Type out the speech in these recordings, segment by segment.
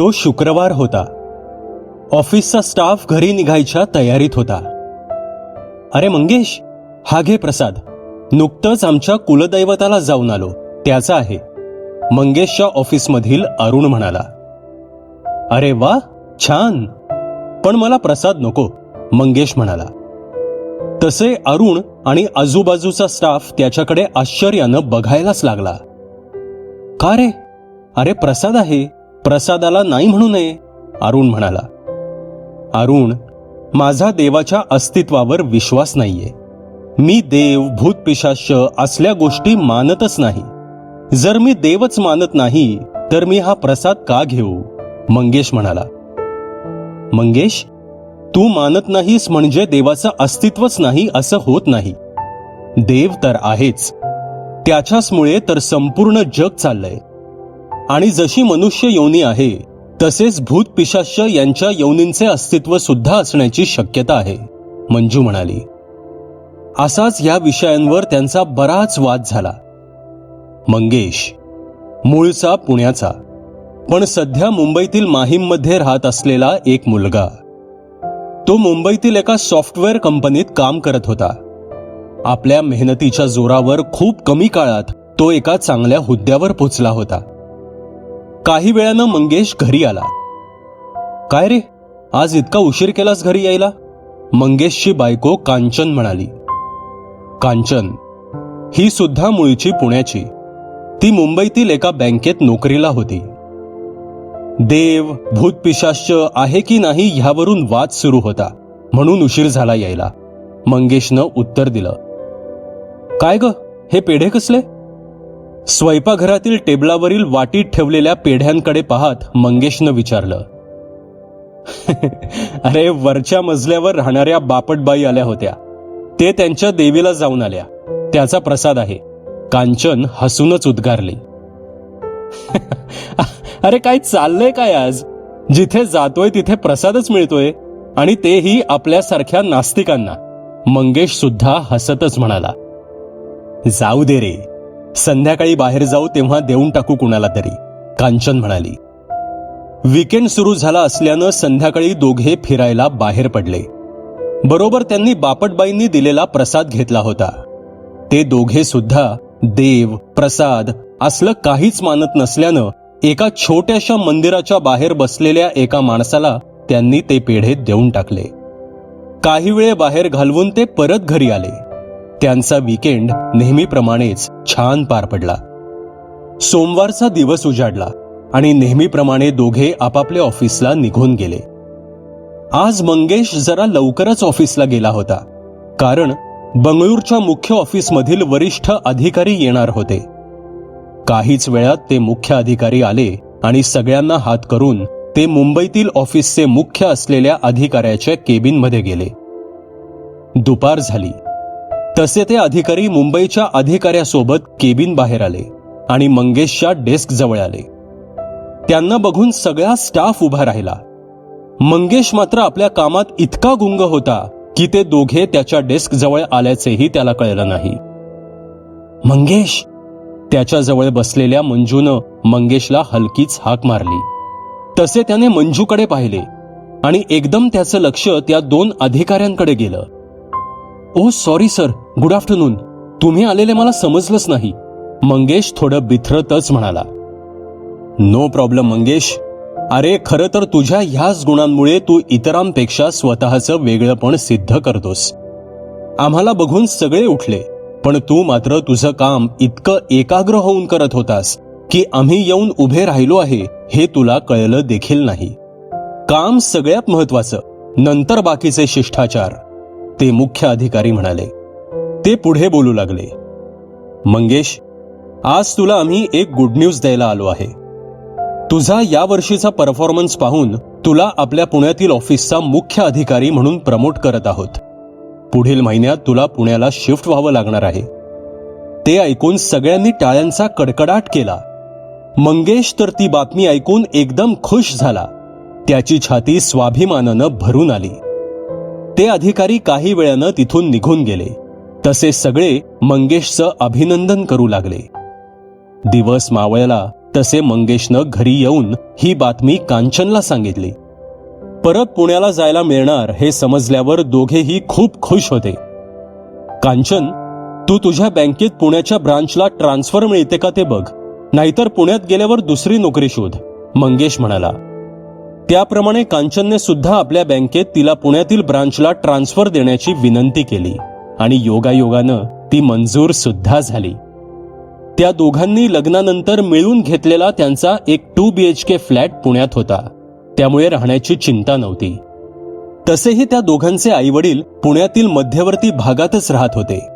तो शुक्रवार होता. ऑफिसचा स्टाफ घरी निघायच्या तयारीत होता. अरे मंगेश हा घे प्रसाद. नुकतंच आमच्या कुलदैवताला जाऊन आलो. त्याचा आहे. मंगेशच्या ऑफिसमधील अरुण म्हणाला. अरे वा छान. पण मला प्रसाद नको मंगेश म्हणाला. तसे अरुण आणि आजूबाजूचा स्टाफ त्याच्याकडे आश्चर्यानं बघायलाच लागला. का रे? अरे प्रसाद आहे. प्रसादाला नाही म्हणू नये अरुण म्हणाला. अरुण माझा देवाच्या अस्तित्वावर विश्वास नाहीये. मी देव भूतपिशाच असल्या गोष्टी मानतच नाही. जर मी देवच मानत नाही तर मी हा प्रसाद का घेऊ? मंगेश म्हणाला. मंगेश तू मानत नाहीस म्हणजे देवाचं अस्तित्वच नाही असं होत नाही. देव तर आहेच. त्याच्याचमुळे तर संपूर्ण जग चाललंय. आणि जशी मनुष्य योनी आहे तसेच भूत पिशाश्च यांच्या योनींचे अस्तित्व सुद्धा असण्याची शक्यता आहे. मंजू म्हणाली असाच या विषयांवर त्यांचा बराच वाद झाला. मंगेश मूळचा पुण्याचा पण सध्या मुंबईतील माहीममध्ये राहत असलेला एक मुलगा. तो मुंबईतील एका सॉफ्टवेअर कंपनीत काम करत होता. आपल्या मेहनतीच्या जोरावर खूप कमी काळात तो एका चांगल्या हुद्द्यावर पोचला होता. काही वेळानं मंगेश घरी आला. काय रे? आज इतका उशीर केलास घरी यायला? मंगेशची बायको कांचन म्हणाली. कांचन ही सुद्धा मुळची पुण्याची. ती मुंबईतील एका बँकेत नोकरीला होती. देव भूतपिशाश्च आहे की नाही ह्यावरून वाद सुरू होता म्हणून उशीर झाला यायला. मंगेशनं उत्तर दिलं. काय ग? हे पेढे कसले? स्वयंपाकघरातील टेबलावरील वाटीत ठेवलेल्या पेढ्यांकडे पाहत मंगेशनं विचारलं. अरे वरच्या मजल्यावर राहणाऱ्या बापटबाई आल्या होत्या. ते त्यांच्या देवीला जाऊन आल्या. त्याचा प्रसाद आहे. कांचन हसूनच उद्गारली. अरे काय चाललंय काय आज? जिथे जातोय तिथे प्रसादच मिळतोय. आणि तेही आपल्यासारख्या नास्तिकांना. मंगेश सुद्धा हसतच म्हणाला. जाऊ दे रे. संध्याकाळी बाहेर जाऊ तेव्हा देऊन टाकू कुणाला तरी कांचन म्हणाली. विकेंड सुरू झाला असल्यानं संध्याकाळी दोघे फिरायला बाहेर पडले. बरोबर त्यांनी बापटबाईंनी दिलेला प्रसाद घेतला होता. ते दोघे सुद्धा देव प्रसाद असलं काहीच मानत नसल्यानं एका छोट्याशा मंदिराच्या बाहेर बसलेल्या एका माणसाला त्यांनी ते पेढे देऊन टाकले. काही वेळ बाहेर घालवून ते परत घरी आले. त्यांचा वीकेंड नेहमीप्रमाणेच छान पार पडला. सोमवारचा दिवस उजाडला आणि नेहमीप्रमाणे दोघे आपापल्या ऑफिसला निघून गेले. आज मंगेश जरा लवकरच ऑफिसला गेला होता कारण बंगळूरच्या मुख्य ऑफिसमधील वरिष्ठ अधिकारी येणार होते. काहीच वेळात ते मुख्य अधिकारी आले आणि सगळ्यांना हात करून ते मुंबईतील ऑफिसचे मुख्य असलेल्या अधिकाऱ्याच्या केबिनमध्ये गेले. दुपार झाली. तसे ते अधिकारी मुंबईच्या अधिकाऱ्यासोबत केबिन बाहेर आले आणि मंगेशच्या डेस्क जवळ आले. त्यांना बघून सगळा स्टाफ उभा राहिला. मंगेश मात्र आपल्या कामात इतका गुंग होता की ते दोघे त्याच्या डेस्क जवळ आल्याचेही त्याला कळलं नाही. मंगेश! त्याच्याजवळ बसलेल्या मंजूनं मंगेशला हलकीच हाक मारली. तसे त्याने मंजूकडे पाहिले आणि एकदम त्याचं लक्ष त्या दोन अधिकाऱ्यांकडे गेलं. ओ सॉरी सर. गुड आफ्टरनून तुम्ही आलेले मला समजलंच नाही. मंगेश थोडं बिथरतच म्हणाला. No problem Mangesh. अरे खरं तर तुझ्या ह्याच गुणांमुळे तू इतरांपेक्षा स्वतःचं वेगळंपण सिद्ध करतोस. आम्हाला बघून सगळे उठले पण तू मात्र तुझं काम इतकं एकाग्र होऊन करत होतास की आम्ही येऊन उभे राहिलो आहे हे तुला कळलं देखील नाही. काम सगळ्यात महत्वाचं नंतर बाकीचे शिष्टाचार ते मुख्य अधिकारी म्हणाले. ते पुढे बोलू लागले. मंगेश आज तुला आम्ही एक गुड न्यूज द्यायला आलो आहे. तुझा या वर्षीचा परफॉर्मन्स पाहून तुला आपल्या पुण्यातील ऑफिसचा मुख्य अधिकारी म्हणून प्रमोट करत आहोत. पुढील महिन्यात तुला पुण्याला शिफ्ट व्हावं लागणार आहे. ते ऐकून सगळ्यांनी टाळ्यांचा कडकडाट केला. मंगेश तर ती बातमी ऐकून एकदम खुश झाला. त्याची छाती स्वाभिमानानं भरून आली. ते अधिकारी काही वेळानं तिथून निघून गेले. तसे सगळे मंगेशचं अभिनंदन करू लागले. दिवस मावळला तसे मंगेशनं घरी येऊन ही बातमी कांचनला सांगितली. परत पुण्याला जायला मिळणार हे समजल्यावर दोघेही खूप खुश होते. कांचन तू तुझ्या बँकेत पुण्याच्या ब्रांचला ट्रान्सफर मिळते का ते बघ. नाहीतर पुण्यात गेल्यावर दुसरी नोकरी शोध मंगेश म्हणाला. त्याप्रमाणे कांचनने सुद्धा आपल्या बँकेत तिला पुण्यातील ब्रांचला ट्रान्सफर देण्याची विनंती केली. आणि योगायोगानं ती मंजूर सुद्धा झाली. त्या दोघांनी लग्नानंतर मिळून घेतलेला त्यांचा एक two B H K flat पुण्यात होता. त्यामुळे राहण्याची चिंता नव्हती. तसेही त्या दोघांचे आईवडील पुण्यातील मध्यवर्ती भागातच राहत होते.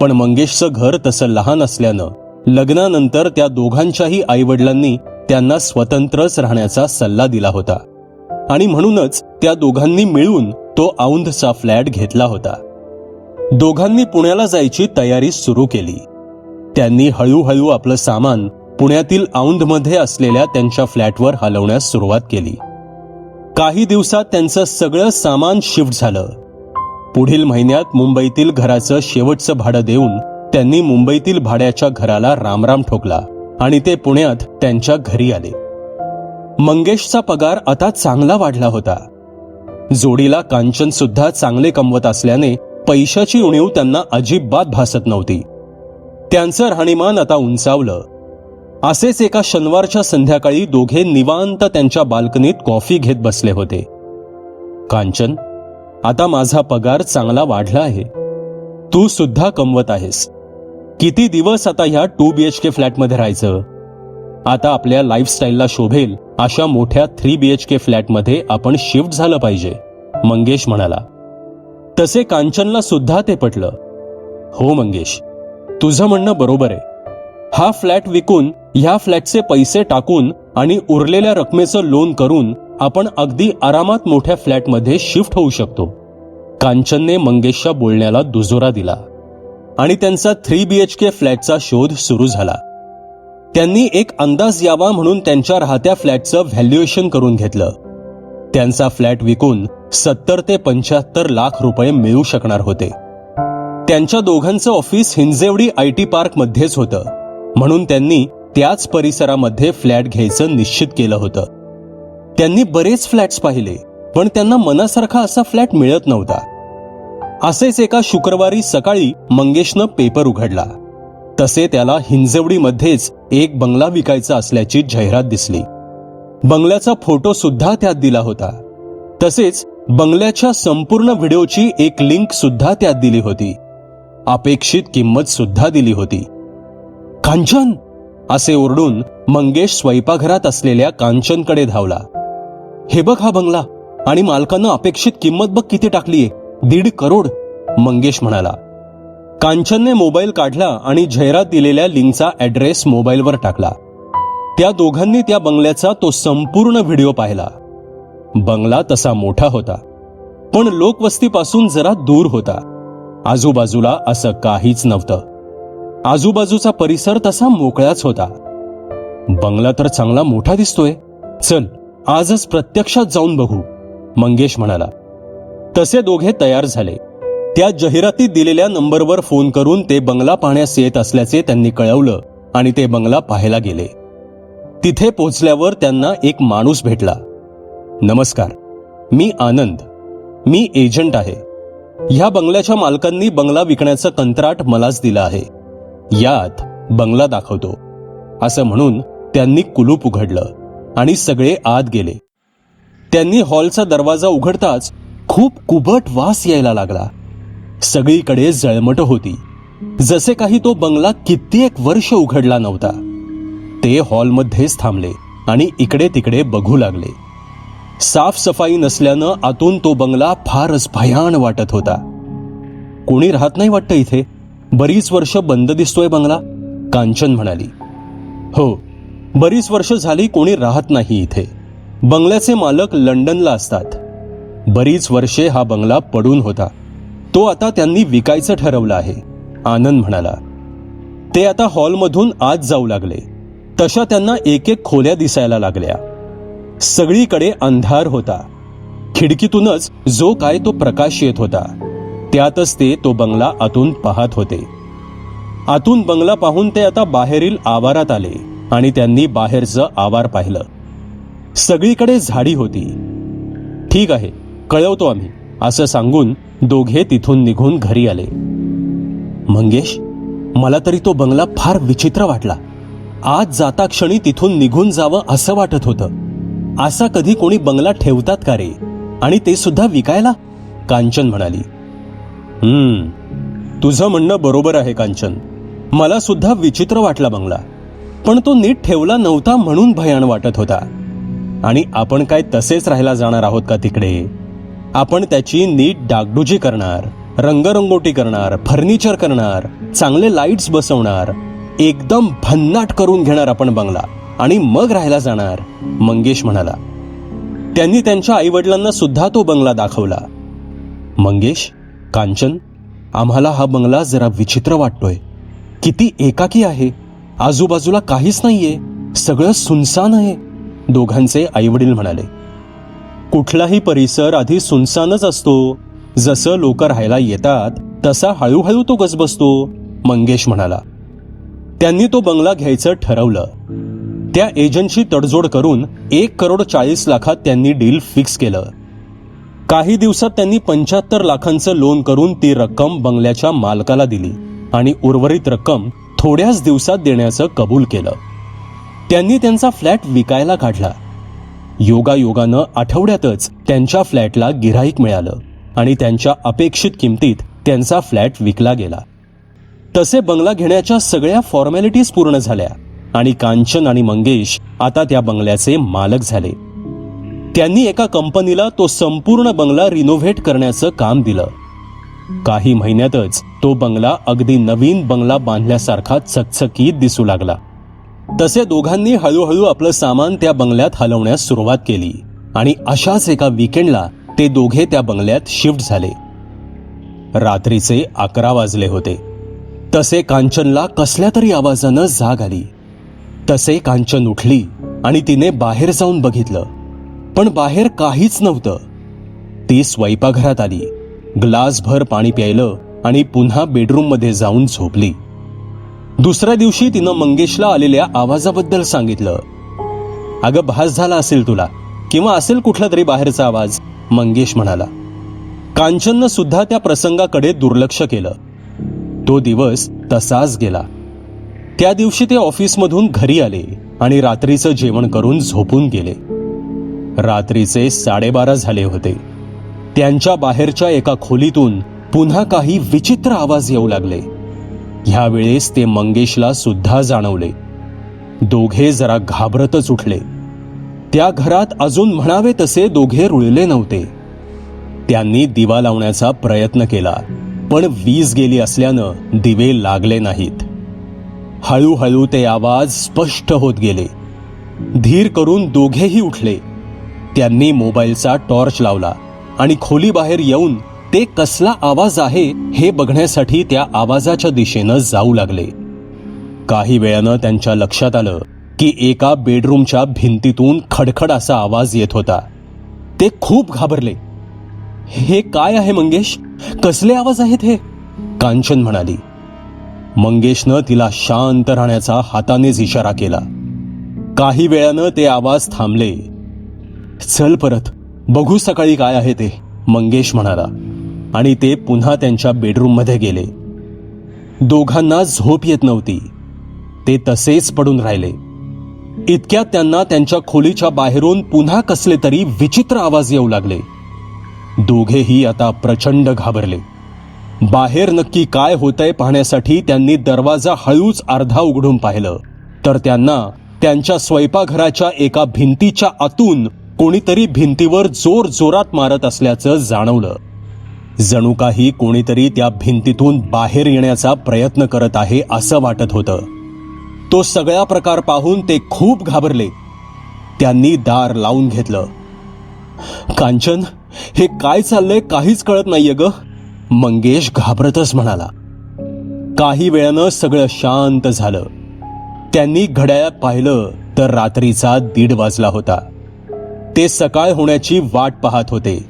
पण मंगेशचं घर तसं लहान असल्यानं लग्नानंतर त्या दोघांच्याही आईवडिलांनी त्यांना स्वतंत्रच राहण्याचा सल्ला दिला होता. आणि म्हणूनच त्या दोघांनी मिळून तो औंधचा फ्लॅट घेतला होता. दोघांनी पुण्याला जायची तयारी सुरू केली. त्यांनी हळूहळू आपलं सामान पुण्यातील औंधमध्ये असलेल्या त्यांच्या फ्लॅटवर हलवण्यास सुरुवात केली. काही दिवसात त्यांचं सगळं सामान शिफ्ट झालं. पुढील महिन्यात मुंबईतील घराचं शेवटचं भाडं देऊन त्यांनी मुंबईतील भाड्याच्या घराला रामराम ठोकला आणि ते पुण्यात त्यांच्या घरी आले. मंगेशचा पगार आता चांगला वाढला होता. जोडीला कांचन सुद्धा चांगले कमवत असल्याने पैशाची उणीव त्यांना अजिबात भासत नव्हती. त्यांचं राहणीमान आता उंचावलं. असेच एका शनिवारच्या संध्याकाळी दोघे निवांत त्यांच्या बाल्कनीत कॉफी घेत बसले होते. कांचन आता माझा पगार चांगला वाढला आहे. तू सुद्धा कमवत आहेस. किती दिवस आता ह्या टू बी एच के फ्लॅटमध्ये राहायचं? आता आपल्या लाईफस्टाईलला शोभेल अशा मोठ्या थ्री बी एच के फ्लॅटमध्ये आपण शिफ्ट झालं पाहिजे मंगेश म्हणाला. तसे कांचनला सुद्धा ते पटलं. हो मंगेश तुझं म्हणणं बरोबर आहे. हा फ्लॅट विकून ह्या फ्लॅटचे पैसे टाकून आणि उरलेल्या रकमेचं लोन करून आपण अगदी आरामात मोठ्या फ्लॅटमध्ये शिफ्ट होऊ शकतो. कांचनने मंगेशच्या बोलण्याला दुजोरा दिला आणि त्यांचा थ्री बी एच के फ्लॅटचा शोध सुरू झाला. त्यांनी एक अंदाज यावा म्हणून त्यांच्या राहत्या फ्लॅटचं व्हॅल्युएशन करून घेतलं. त्यांचा फ्लॅट विकून सत्तर ते पंच्याहत्तर लाख रुपये मिळू शकणार होते. त्यांच्या दोघांचं office Hinjewadi I T park मध्येच होतं. म्हणून त्यांनी त्याच परिसरामध्ये फ्लॅट घ्यायचं निश्चित केलं होतं. त्यांनी बरेच फ्लॅट्स पाहिले पण त्यांना मनासारखा असा फ्लॅट मिळत नव्हता. असेच एका शुक्रवारी सकाळी मंगेशनं पेपर उघडला. तसे त्याला हिंजवडीमध्येच एक बंगला विकायचा असल्याची जाहिरात दिसली. बंगल्याचा फोटो सुद्धा त्यात दिला होता. तसेच बंगल्याच्या संपूर्ण व्हिडिओची एक लिंक सुद्धा त्यात दिली होती. अपेक्षित किंमत सुद्धा दिली होती. कांचन! असे ओरडून मंगेश स्वयंपाकघरात असलेल्या कांचनकडे धावला. हे बघ हा बंगला आणि मालकानं अपेक्षित किंमत बघ किती टाकलीये. दीड करोड. मंगेश म्हणाला. कांचनने मोबाईल काढला आणि जाहिरात दिलेल्या लिंकचा ऍड्रेस मोबाईलवर टाकला. त्या दोघांनी त्या बंगल्याचा तो संपूर्ण व्हिडिओ पाहिला. बंगला तसा मोठा होता. पण लोकवस्तीपासून जरा दूर होता. आजूबाजूला असं काहीच नव्हतं. आजूबाजूचा परिसर तसा मोकळाच होता. बंगला तर चांगला मोठा दिसतोय. चल आजच प्रत्यक्षात जाऊन बघू मंगेश म्हणाला. तसे दोघे तयार झाले. त्या जाहिरातीत दिलेल्या नंबरवर फोन करून ते बंगला पाहण्यास येत असल्याचे त्यांनी कळवलं आणि ते बंगला पाहायला गेले. तिथे पोहोचल्यावर त्यांना एक माणूस भेटला. नमस्कार. मी आनंद. मी एजंट आहे. ह्या बंगल्याच्या मालकांनी बंगला विकण्याचं कंत्राट मलाच दिलं आहे. यात बंगला दाखवतो. असं म्हणून त्यांनी कुलूप उघडलं आणि सगळे आत गेले. त्यांनी हॉलचा दरवाजा उघडताच खूप कुबट वास यायला लागला. सगळीकडे जळमट होती. जसे काही तो बंगला कित्येक वर्ष उघडला नव्हता. ते हॉलमध्येच थांबले आणि इकडे तिकडे बघू लागले. साफसफाई नसल्यानं आतून तो बंगला फारच भयान वाटत होता. कोणी राहत नाही वाटतं इथे. बरीच वर्ष बंद दिसतोय बंगला कांचन म्हणाली. हो बरीच वर्ष झाली कोणी राहत नाही इथे. बंगल्याचे मालक लंडनला असतात. बरीच वर्षे हा बंगला पडून होता. तो आता त्यांनी विकायचं ठरवलं आहे आनंद म्हणाला. ते आता हॉलमधून आत जाऊ लागले. तशा त्यांना एक एक खोल्या दिसायला लागल्या. सगळीकडे अंधार होता. खिडकीतूनच जो काय तो प्रकाश येत होता त्यातच ते तो बंगला आतून पाहत होते. आतून बंगला पाहून ते आता बाहेरील आवारात आले आणि त्यांनी बाहेरचं आवार पाहिलं. सगळीकडे झाडी होती. ठीक आहे कळवतो आम्ही असं सांगून दोघे तिथून निघून घरी आले. मंगेश मला तरी तो बंगला फार विचित्र वाटला. आज जाता क्षणी तिथून निघून जावं असं वाटत होतं. असा कधी कोणी बंगला ठेवतात का रे? आणि ते सुद्धा विकायला? कांचन म्हणाली. हम्म तुझं म्हणणं बरोबर आहे कांचन. मला सुद्धा विचित्र वाटला बंगला. पण तो नीट ठेवला नव्हता म्हणून भयान वाटत होता. आणि आपण काय तसेच राहायला जाणार आहोत का तिकडे? आपण त्याची नीट डागडुजी करणार रंगरंगोटी करणार फर्निचर करणार चांगले लाईट्स बसवणार एकदम भन्नाट करून घेणार आपण बंगला. आणि मग राहायला जाणार. मंगेश म्हणाला त्यांनी त्यांच्या आईवडिलांना सुद्धा तो बंगला दाखवला. मंगेश कांचन आम्हाला हा बंगला जरा विचित्र वाटतोय. किती एकाकी आहे. आजूबाजूला काहीच नाहीये. सगळं सुनसान आहे. दोघांचे आईवडील म्हणाले कुठलाही परिसर आधी सुनसानच असतो. जसं लोक राहायला येतात तसा हळूहळू तो गजबसतो मंगेश म्हणाला त्यांनी तो बंगला घ्यायचं ठरवलं. त्या एजंटशी तडजोड करून एक करोड चाळीस लाखात त्यांनी डील फिक्स केलं. काही दिवसात त्यांनी पंच्याहत्तर लाखांचं लोन करून ती रक्कम बंगल्याच्या मालकाला दिली आणि उर्वरित रक्कम थोड्याच दिवसात देण्याचं कबूल केलं. त्यांनी त्यांचा फ्लॅट विकायला काढला. योगायोगानं आठवड्यातच त्यांच्या फ्लॅटला गिऱ्हाईक मिळालं आणि त्यांच्या अपेक्षित किमतीत त्यांचा फ्लॅट विकला गेला. तसे बंगला घेण्याच्या सगळ्या फॉर्मॅलिटीज पूर्ण झाल्या. आणि कांचन आणि मंगेश आता त्या बंगल्याचे मालक झाले. त्यांनी एका कंपनीला तो संपूर्ण बंगला रिनोव्हेट करण्याचं काम दिलं. काही महिन्यातच तो बंगला अगदी नवीन बंगला बांधल्यासारखा चकचकीत दिसू लागला. तसे दोघांनी हळूहळू आपलं सामान त्या बंगल्यात हलवण्यास सुरुवात केली आणि अशाच एका विकेंडला ते दोघे त्या बंगल्यात शिफ्ट झाले. रात्रीचे अकरा वाजले होते. तसे कांचनला कसल्या तरी आवाजानं जाग आली. तसे कांचन उठली आणि तिने बाहेर जाऊन बघितलं. पण बाहेर काहीच नव्हतं. ती स्वयंपाकघरात आली. ग्लासभर पाणी प्यायलं आणि पुन्हा बेडरूममध्ये जाऊन झोपली. दुसऱ्या दिवशी तिनं मंगेशला आलेल्या आवाजाबद्दल सांगितलं. अगं भास झाला असेल तुला किंवा असेल कुठला तरी बाहेरचा आवाज मंगेश म्हणाला. कांचननं सुद्धा त्या प्रसंगाकडे दुर्लक्ष केलं. तो दिवस तसाच गेला. त्या दिवशी ते ऑफिसमधून घरी आले आणि रात्रीचं जेवण करून झोपून गेले. रात्रीचे साडेबारा झाले होते. त्यांच्या बाहेरच्या एका खोलीतून पुन्हा काही विचित्र आवाज येऊ लागले. ह्यावेळेस ते मंगेशला सुद्धा जाणवले. दोघे जरा घाबरतच उठले. त्या घरात अजून म्हणावे तसे दोघे रुळले नव्हते. त्यांनी दिवा लावण्याचा प्रयत्न केला पण वीज गेली असल्यानं दिवे लागले नाहीत. हळूहळू ते आवाज स्पष्ट होत गेले. धीर करून दोघेही उठले. त्यांनी मोबाईलचा टॉर्च लावला आणि खोलीबाहेर येऊन ते कसला आवाज आहे हे बघण्यासाठी त्या आवाजाच्या दिशेनं जाऊ लागले. काही वेळानं त्यांच्या लक्षात आलं की एका बेडरूमच्या भिंतीतून खडखड असा आवाज येत होता. ते खूप घाबरले. हे काय आहे मंगेश? कसले आवाज आहेत हे? कांचन म्हणाली. मंगेशनं तिला शांत राहण्याचा हातानेच इशारा केला. काही वेळानं ते आवाज थांबले. चल परत बघू सकाळी काय आहे ते मंगेश म्हणाला. आणि ते पुन्हा त्यांच्या बेडरूममध्ये गेले. दोघांना झोप येत नव्हती. ते तसेच पडून राहिले. इतक्यात त्यांना त्यांच्या खोलीच्या बाहेरून पुन्हा कसले तरी विचित्र आवाज येऊ लागले. दोघेही आता प्रचंड घाबरले. बाहेर नक्की काय होतंय पाहण्यासाठी त्यांनी दरवाजा हळूच अर्धा उघडून पाहिलं. तर त्यांना त्यांच्या स्वयंपाकघराच्या एका भिंतीच्या आतून कोणीतरी भिंतीवर जोर जोरात मारत असल्याचं जाणवलं. जणू काही कोणीतरी त्या भिंतीतून बाहेर येण्याचा प्रयत्न करत आहे असं वाटत होतं. तो सगळा प्रकार पाहून ते खूप घाबरले. त्यांनी दार लावून घेतलं. कांचन हे काय चाललंय काहीच कळत नाहीये ग. मंगेश घाबरतच म्हणाला. काही वेळानं सगळं शांत झालं. त्यांनी घड्याळात पाहिलं तर रात्रीचा दीड वाजला होता. ते सकाळ होण्याची वाट पाहत होते.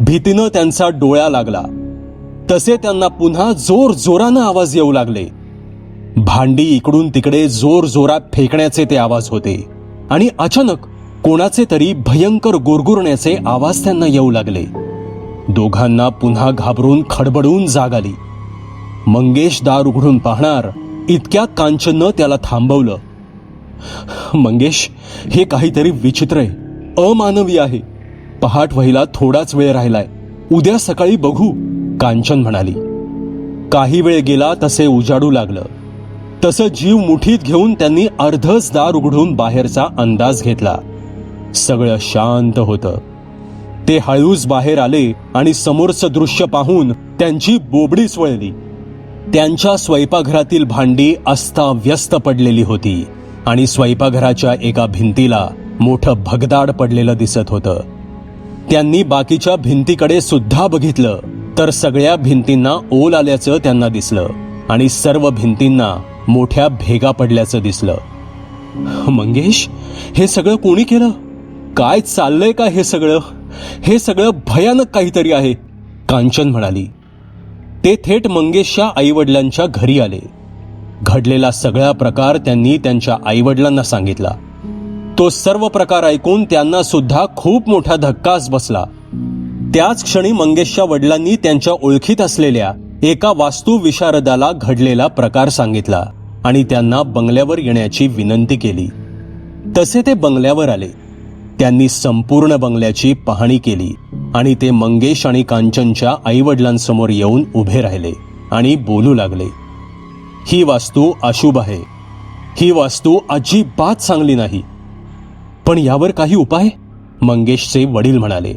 भीतीनं त्यांचा डोळा लागला. तसे त्यांना पुन्हा जोर जोरानं आवाज येऊ लागले. भांडी इकडून तिकडे जोर जोरात फेकण्याचे ते आवाज होते. आणि अचानक कोणाचे तरी भयंकर गुरगुरण्याचे आवाज त्यांना येऊ लागले. दोघांना पुन्हा घाबरून खडबडून जाग आली. मंगेश दार उघडून पाहणार इतक्या कांचननं त्याला थांबवलं. मंगेश हे काहीतरी विचित्र आहे अमानवी आहे. पहाट व्हायला थोडाच वेळ राहिलाय. उद्या सकाळी बघू कांचन म्हणाली. काही वेळ गेला तसे उजाडू लागलं. तसं जीव मुठीत घेऊन त्यांनी अर्धच दार उघडून बाहेरचा अंदाज घेतला. सगळं शांत होतं. ते हळूच बाहेर आले आणि समोरचं दृश्य पाहून त्यांची बोबडीच वळली. त्यांच्या स्वयंपाकघरातील भांडी अस्ताव्यस्त पडलेली होती आणि स्वयंपाकघराच्या एका भिंतीला मोठं भगदाड पडलेलं दिसत होतं. त्यांनी बाकीच्या भिंतीकडे सुद्धा बघितलं तर सगळ्या भिंतींना ओल आल्याचं त्यांना दिसलं आणि सर्व भिंतींना मोठ्या भेगा पडल्याचं दिसलं. मंगेश हे सगळं कोणी केलं? काय चाललंय का हे सगळं? हे सगळं भयानक काहीतरी आहे कांचन म्हणाली. ते थेट मंगेशच्या आईवडिलांच्या घरी आले. घडलेला सगळा प्रकार त्यांनी त्यांच्या आईवडिलांना सांगितला. तो सर्व प्रकार ऐकून त्यांना सुद्धा खूप मोठा धक्काच बसला. त्याच क्षणी मंगेशच्या वडिलांनी त्यांच्या ओळखीत असलेल्या एका वास्तू विशारदाला घडलेला प्रकार सांगितला आणि त्यांना बंगल्यावर येण्याची विनंती केली. तसे ते बंगल्यावर आले. त्यांनी संपूर्ण बंगल्याची पाहणी केली आणि ते मंगेश आणि कांचनच्या आईवडिलांसमोर येऊन उभे राहिले आणि बोलू लागले ही वास्तू अशुभ आहे. ही वास्तू अजिबात चांगली नाही. पण यावर काही उपाय? मंगेशचे वडील म्हणाले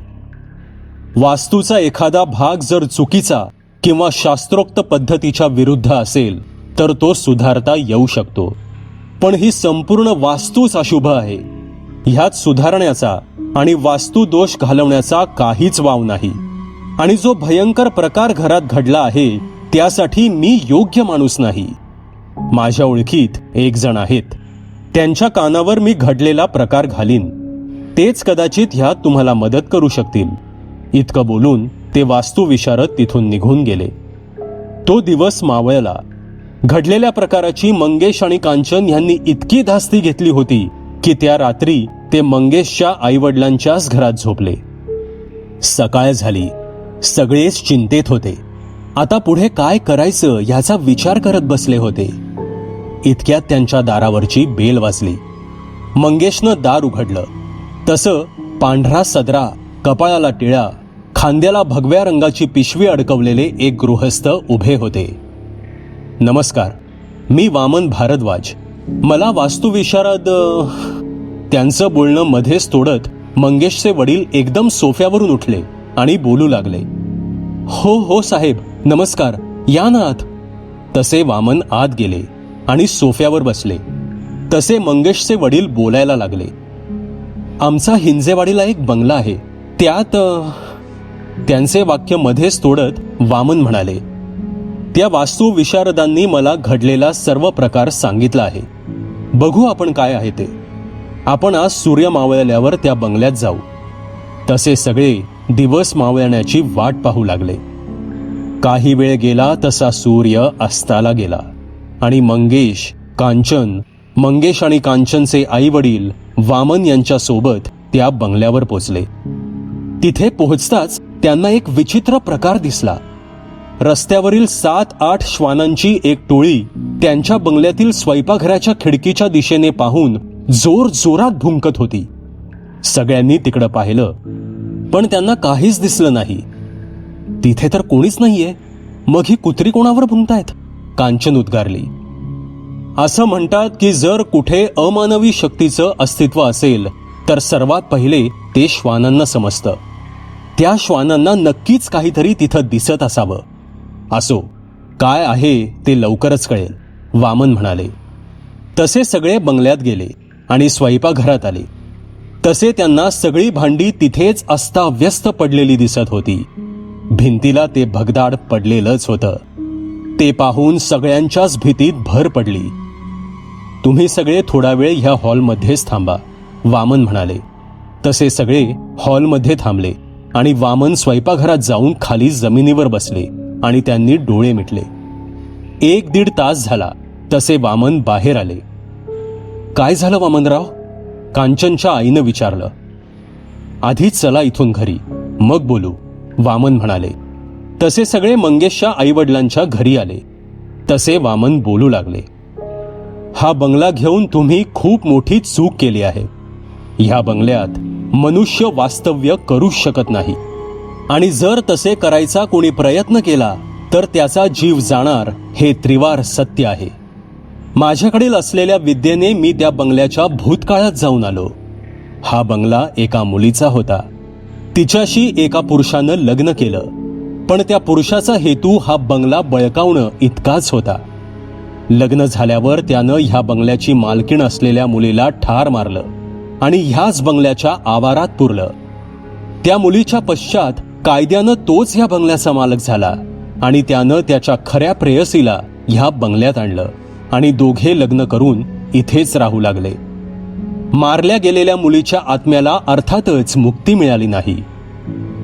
वास्तूचा एखादा भाग जर चुकीचा किंवा शास्त्रोक्त पद्धतीच्या विरुद्ध असेल तर तो सुधारता येऊ शकतो. पण ही संपूर्ण वास्तूच अशुभ आहे. ह्यात सुधारण्याचा आणि वास्तू दोष घालवण्याचा काहीच वाव नाही. आणि जो भयंकर प्रकार घरात घडला आहे त्यासाठी मी योग्य माणूस नाही. माझ्या ओळखीत एक जण आहेत. त्यांच्या कानावर मी घडलेला प्रकार घालीन. तेच कदाचित ह्यात तुम्हाला मदत करू शकतील. इतकं बोलून ते वास्तुविशारद तिथून निघून गेले. तो दिवस मावळला. घडलेल्या प्रकाराची मंगेश आणि कांचन यांनी इतकी धास्ती घेतली होती की त्या रात्री ते मंगेशच्या आईवडिलांच्याच घरात झोपले. सकाळ झाली. सगळेच चिंतेत होते. आता पुढे काय करायचं ह्याचा विचार करत बसले होते. इतक्यात त्यांच्या दारावरची बेल वाजली. मंगेशनं दार उघडलं. तसं पांढरा सदरा कपाळाला टिळा खांद्याला भगव्या रंगाची पिशवी अडकवलेले एक गृहस्थ उभे होते. नमस्कार. मी वामन भारद्वाज. मला वास्तुविशारद त्यांचं बोलणं मध्येच तोडत मंगेशचे वडील एकदम सोफ्यावरून उठले आणि बोलू लागले. हो हो साहेब नमस्कार या ना आत. तसे वामन आत गेले आणि सोफ्यावर बसले. तसे मंगेशचे वडील बोलायला लागले. आमचा हिंजेवाडीला एक बंगला आहे त्यात त्यांचे वाक्य मध्येच तोडत वामन म्हणाले. त्या वास्तू विशारदांनी मला घडलेला सर्व प्रकार सांगितला आहे. बघू आपण काय आहे ते. आपण आज सूर्य मावळल्यावर त्या बंगल्यात जाऊ. तसे सगळे दिवस मावळण्याची वाट पाहू लागले. काही वेळ गेला तसा सूर्य अस्ताला गेला. आणि मंगेश कांचन मंगेश आणि कांचनचे आई वडील वामन यांच्यासोबत त्या बंगल्यावर पोचले. तिथे पोहोचताच त्यांना एक विचित्र प्रकार दिसला. रस्त्यावरील सात आठ श्वानांची एक टोळी त्यांच्या बंगल्यातील स्वयंपाकघराच्या खिडकीच्या दिशेने पाहून जोर जोरात भुंकत होती. सगळ्यांनी तिकडं पाहिलं पण त्यांना काहीच दिसलं नाही. तिथे तर कोणीच नाहीये. मग ही कुत्री कोणावर भुंकतायत? कांचन उद्गारली. असं म्हणतात की जर कुठे अमानवी शक्तीचं अस्तित्व असेल तर सर्वात पहिले ते श्वानांना समजतं. त्या श्वानांना नक्कीच काहीतरी तिथं दिसत असावं. असो काय आहे ते लवकरच कळेल वामन म्हणाले. तसे सगळे बंगल्यात गेले. आणि स्वयंपाकघरात आले. तसे त्यांना सगळी भांडी तिथेच अस्ताव्यस्त पडलेली दिसत होती. भिंतीला ते भगदाड पडलेलंच होतं. ते पाहून सगळ्यांच्याच भीतीत भर पडली. तुम्ही सगळे थोडा वेळ ह्या हॉलमध्येच थांबा वामन म्हणाले. तसे सगळे हॉलमध्ये थांबले आणि वामन स्वयंपाकघरात जाऊन खाली जमिनीवर बसले आणि त्यांनी डोळे मिटले. एक दीड तास झाला. तसे वामन बाहेर आले. काय झालं वामनराव? कांचनच्या आईनं विचारलं. आधी चला इथून घरी. मग बोलू वामन म्हणाले. तसे सगळे मंगेशच्या आईवडिलांच्या घरी आले. तसे वामन बोलू लागले. हा बंगला घेऊन तुम्ही खूप मोठी चूक केली आहे. ह्या बंगल्यात मनुष्य वास्तव्य करूच शकत नाही. आणि जर तसे करायचा कोणी प्रयत्न केला तर त्याचा जीव जाणार हे त्रिवार सत्य आहे. माझ्याकडील असलेल्या विद्येने मी त्या बंगल्याच्या भूतकाळात जाऊन आलो. हा बंगला एका मुलीचा होता. तिच्याशी एका पुरुषानं लग्न केलं. पण त्या पुरुषाचा हेतू हा बंगला बळकावणं इतकाच होता. लग्न झाल्यावर त्यानं ह्या बंगल्याची मालकीण असलेल्या मुलीला ठार मारलं आणि ह्याच बंगल्याच्या आवारात पुरलं. त्या मुलीच्या पश्चात कायद्यानं तोच ह्या बंगल्याचा मालक झाला आणि त्यानं त्याच्या खऱ्या प्रेयसीला ह्या बंगल्यात आणलं. आणि दोघे लग्न करून इथेच राहू लागले. मारल्या गेलेल्या मुलीच्या आत्म्याला अर्थातच मुक्ती मिळाली नाही.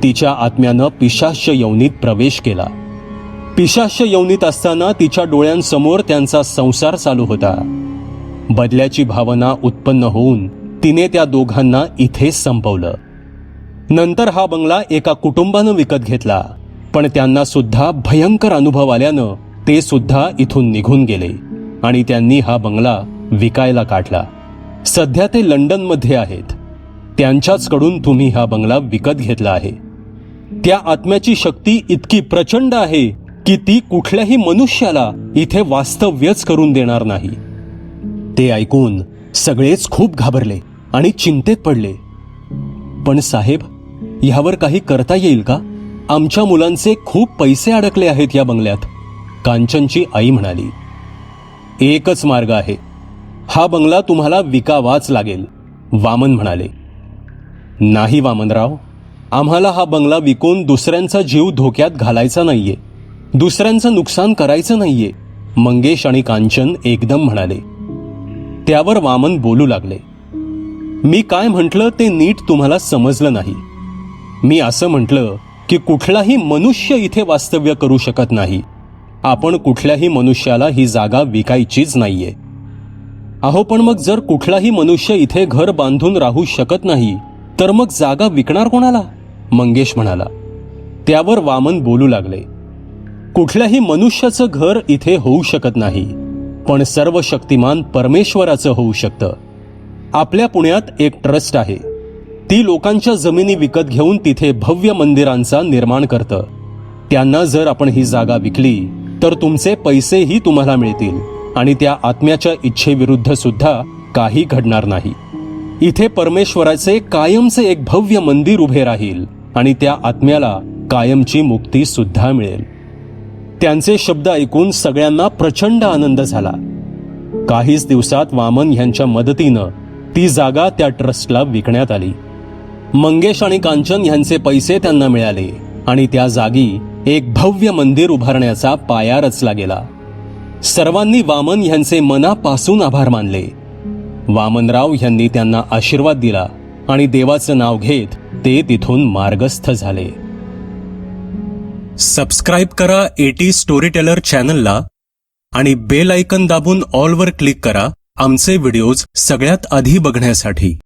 तिच्या आत्म्यानं पिशाश्य यवनीत प्रवेश केला. पिशाश्य यवनीत असताना तिच्या डोळ्यांसमोर त्यांचा संसार चालू होता. बदल्याची भावना उत्पन्न होऊन तिने त्या दोघांना इथेच संपवलं. नंतर हा बंगला एका कुटुंबानं विकत घेतला पण त्यांना सुद्धा भयंकर अनुभव आल्यानं ते सुद्धा इथून निघून गेले. आणि त्यांनी हा बंगला विकायला काढला. सध्या ते लंडनमध्ये आहेत. त्यांच्याचकडून तुम्ही हा बंगला विकत घेतला आहे. त्या आत्म्याची शक्ती इतकी प्रचंड आहे की ती कुठल्याही मनुष्याला इथे वास्तव्यच करून देणार नाही. ते ऐकून सगळेच खूप घाबरले आणि चिंतेत पडले. पण साहेब ह्यावर काही करता येईल का? आमच्या मुलांचे खूप पैसे अडकले आहेत या बंगल्यात. कांचनची आई म्हणाली. एकच मार्ग आहे. हा बंगला तुम्हाला विकावाच लागेल वामन म्हणाले. नाही वामनराव. आम्हाला हा बंगला विकून दुसऱ्यांचा जीव धोक्यात घालायचा नाहीये. दुसऱ्यांचं नुकसान करायचं नाहीये मंगेश आणि कांचन एकदम म्हणाले. त्यावर वामन बोलू लागले. मी काय म्हटलं ते नीट तुम्हाला समजलं नाही. मी असं म्हटलं की कुठलाही मनुष्य इथे वास्तव्य करू शकत नाही. आपण कुठल्याही मनुष्याला ही जागा विकायचीच नाहीये. अहो पण मग जर कुठलाही मनुष्य इथे घर बांधून राहू शकत नाही तर मग जागा विकणार कोणाला? मंगेश म्हणाला. त्यावर वामन बोलू लागले. कुठल्याही मनुष्याचं घर इथे होऊ शकत नाही पण सर्व शक्तिमान परमेश्वराचं होऊ शकतं. आपल्या पुण्यात एक ट्रस्ट आहे. ती लोकांच्या जमिनी विकत घेऊन तिथे भव्य मंदिरांचा निर्माण करतं. त्यांना जर आपण ही जागा विकली तर तुमचे पैसेही तुम्हाला मिळतील आणि त्या आत्म्याच्या इच्छेविरुद्ध सुद्धा काही घडणार नाही. इथे परमेश्वराचे कायमचे एक भव्य मंदिर उभे राहील आणि त्या आत्म्याला कायमची मुक्ती सुद्धा मिळेल. त्यांचे शब्द ऐकून सगळ्यांना प्रचंड आनंद झाला. काहीच दिवसात वामन यांच्या मदतीनं ती जागा त्या ट्रस्टला विकण्यात आली. मंगेश आणि कांचन यांचे पैसे त्यांना मिळाले आणि त्या जागी एक भव्य मंदिर उभारण्याचा पाया रचला गेला. सर्वांनी वामन यांचे मनापासून आभार मानले. वामनराव यांनी त्यांना आशीर्वाद दिला आणि देवाचं नाव घेत ते तिथून मार्गस्थ झाले. सबस्क्राईब करा एटी स्टोरी टेलर चॅनलला आणि बेल आयकन दाबून ऑलवर क्लिक करा. आमचे व्हिडिओज सगळ्यात आधी बघण्यासाठी.